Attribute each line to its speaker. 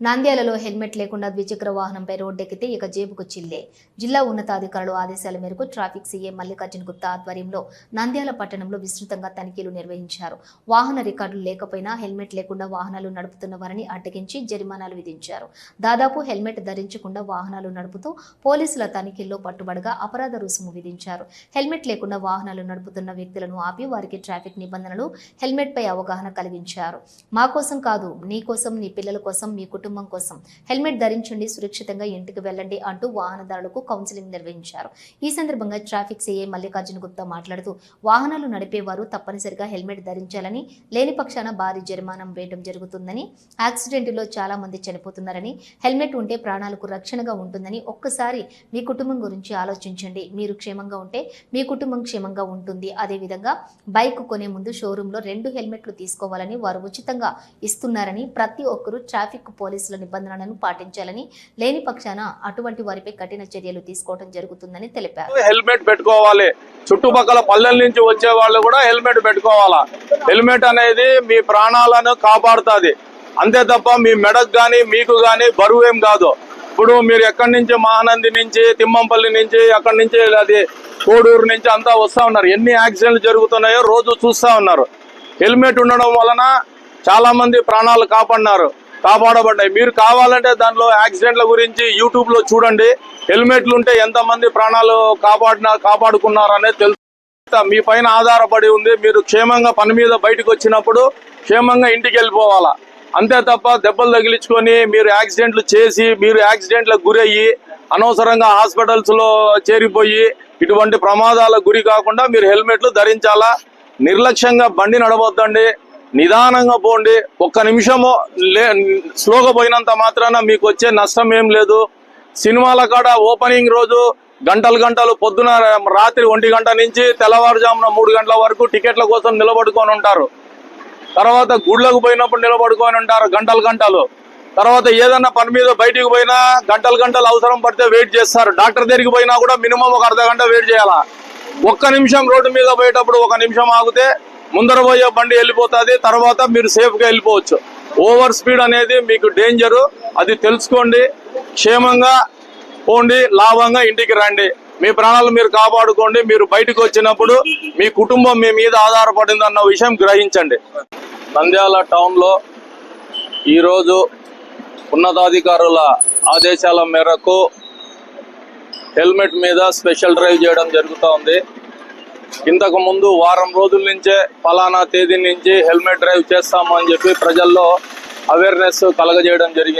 Speaker 1: నంద్యాలలో హెల్మెట్ లేకుండా ద్విచక్ర వాహనంపై రోడ్డెక్కితే ఇక జేబుకు చిల్లే. జిల్లా ఉన్నతాధికారులు ఆదేశాల మేరకు ట్రాఫిక్ సీఏ మల్లికార్జున గుప్తా ఆధ్వర్యంలో నంద్యాల పట్టణంలో విస్తృతంగా తనిఖీలు నిర్వహించారు. వాహన రికార్డులు లేకపోయినా హెల్మెట్ లేకుండా వాహనాలు నడుపుతున్న వారిని అడ్డగించి జరిమానాలు విధించారు. దాదాపు హెల్మెట్ ధరించకుండా వాహనాలు నడుపుతూ పోలీసుల తనిఖీల్లో పట్టుబడగా అపరాధ రుసుము విధించారు. హెల్మెట్ లేకుండా వాహనాలు నడుపుతున్న వ్యక్తులను ఆపి వారికి ట్రాఫిక్ నిబంధనలు హెల్మెట్ పై అవగాహన కలిగించారు. మా కోసం కాదు నీ కోసం నీ పిల్లల కోసం మీ కుటుంబం కుటుంబం కోసం హెల్మెట్ ధరించండి సురక్షితంగా ఇంటికి వెళ్ళండి అంటూ వాహనదారులకు కౌన్సిలింగ్ నిర్వహించారు. ఈ సందర్భంగా ట్రాఫిక్ సీఐ మల్లికార్జున గుప్తా మాట్లాడుతూ వాహనాలు నడిపేవారు తప్పనిసరిగా హెల్మెట్ ధరించాలని లేని పక్షాన భారీ జరిమానం వేయడం జరుగుతుందని యాక్సిడెంట్లో చాలా మంది చనిపోతున్నారని హెల్మెట్ ఉంటే ప్రాణాలకు రక్షణగా ఉంటుందని ఒక్కసారి మీ కుటుంబం గురించి ఆలోచించండి. మీరు క్షేమంగా ఉంటే మీ కుటుంబం క్షేమంగా ఉంటుంది. అదేవిధంగా బైక్ కొనే ముందు షోరూంలో రెండు హెల్మెట్లు తీసుకోవాలని వారు ఉచితంగా ఇస్తున్నారని ప్రతి ఒక్కరూ ట్రాఫిక్ పోలీసుల నిబంధనలను పాటించాలని లేని పక్షాన అటువంటి వారిపై కఠిన చర్యలు తీసుకోవడం జరుగుతుందని తెలిపారు.
Speaker 2: హెల్మెట్ పెట్టుకోవాలి. చుట్టుపక్కల పల్లెల నుంచి వచ్చే వాళ్ళు కూడా హెల్మెట్ పెట్టుకోవాలా? హెల్మెట్ అనేది మీ ప్రాణాలను కాపాడుతుంది. అంతే తప్ప మీ మెడకు కానీ మీకు కానీ బరువు ఏం కాదు. ఇప్పుడు మీరు ఎక్కడి నుంచి మహానంది నుంచి తిమ్మంపల్లి నుంచి అక్కడి నుంచి అది కోడూరు నుంచి అంతా వస్తా ఉన్నారు. ఎన్ని యాక్సిడెంట్లు జరుగుతున్నాయో రోజు చూస్తా ఉన్నారు. హెల్మెట్ ఉండడం వలన చాలా మంది ప్రాణాలు కాపాడినారు. కాపాడబడ్డాయి. మీరు కావాలంటే దాంట్లో యాక్సిడెంట్ల గురించి యూట్యూబ్లో చూడండి. హెల్మెట్లు ఉంటే ఎంతమంది ప్రాణాలు కాపాడిన కాపాడుకున్నారనేది తెలుసు మీ పైన ఆధారపడి ఉంది. మీరు క్షేమంగా పని మీద బయటకు వచ్చినప్పుడు క్షేమంగా ఇంటికి వెళ్ళిపోవాలా అంతే తప్ప దెబ్బలు తగిలించుకొని మీరు యాక్సిడెంట్లు చేసి మీరు యాక్సిడెంట్లకు గురయ్యి అనవసరంగా హాస్పిటల్స్లో చేరిపోయి ఇటువంటి ప్రమాదాలకు గురి కాకుండా మీరు హెల్మెట్లు ధరించాలా? నిర్లక్ష్యంగా బండి నడవద్దండి. నిదానంగా పోండి. ఒక్క నిమిషము లే స్లోగా పోయినంత మాత్రాన మీకు వచ్చే నష్టం ఏం లేదు. సినిమాల కాడ ఓపెనింగ్ రోజు గంటలు గంటలు పొద్దున రాత్రి ఒంటి గంట నుంచి తెల్లవారుజామున మూడు గంటల వరకు టికెట్ల కోసం నిలబడుకొని ఉంటారు. తర్వాత గుళ్ళకు పోయినప్పుడు నిలబడుకొని ఉంటారు గంటలు గంటలు. తర్వాత ఏదన్నా పని మీద బయటికి పోయినా గంటలు గంటలు అవసరం పడితే వెయిట్ చేస్తారు. డాక్టర్ దగ్గరికి పోయినా కూడా మినిమం ఒక అర్ధ గంట వెయిట్ చేయాలా? ఒక్క నిమిషం రోడ్డు మీద పోయేటప్పుడు ఒక నిమిషం ఆగితే ముందర పోయే బండి వెళ్ళిపోతుంది తర్వాత మీరు సేఫ్గా వెళ్ళిపోవచ్చు. ఓవర్ స్పీడ్ అనేది మీకు డేంజరు అది తెలుసుకోండి క్షేమంగా పోండి లాభంగా ఇంటికి రండి. మీ ప్రాణాలు మీరు కాపాడుకోండి మీరు బయటకు వచ్చినప్పుడు మీ కుటుంబం మీ మీద ఆధారపడింది అన్న విషయం గ్రహించండి. నంద్యాల టౌన్లో ఈరోజు ఉన్నతాధికారుల ఆదేశాల మేరకు హెల్మెట్ మీద స్పెషల్ డ్రైవ్ చేయడం జరుగుతూ ఉంది. ఇంతకు ముందు వారం రోజుల నుంచే ఫలానా తేదీ నుంచి హెల్మెట్ డ్రైవ్ చేస్తామని చెప్పి ప్రజల్లో అవేర్నెస్ కలగజేయడం జరిగింది.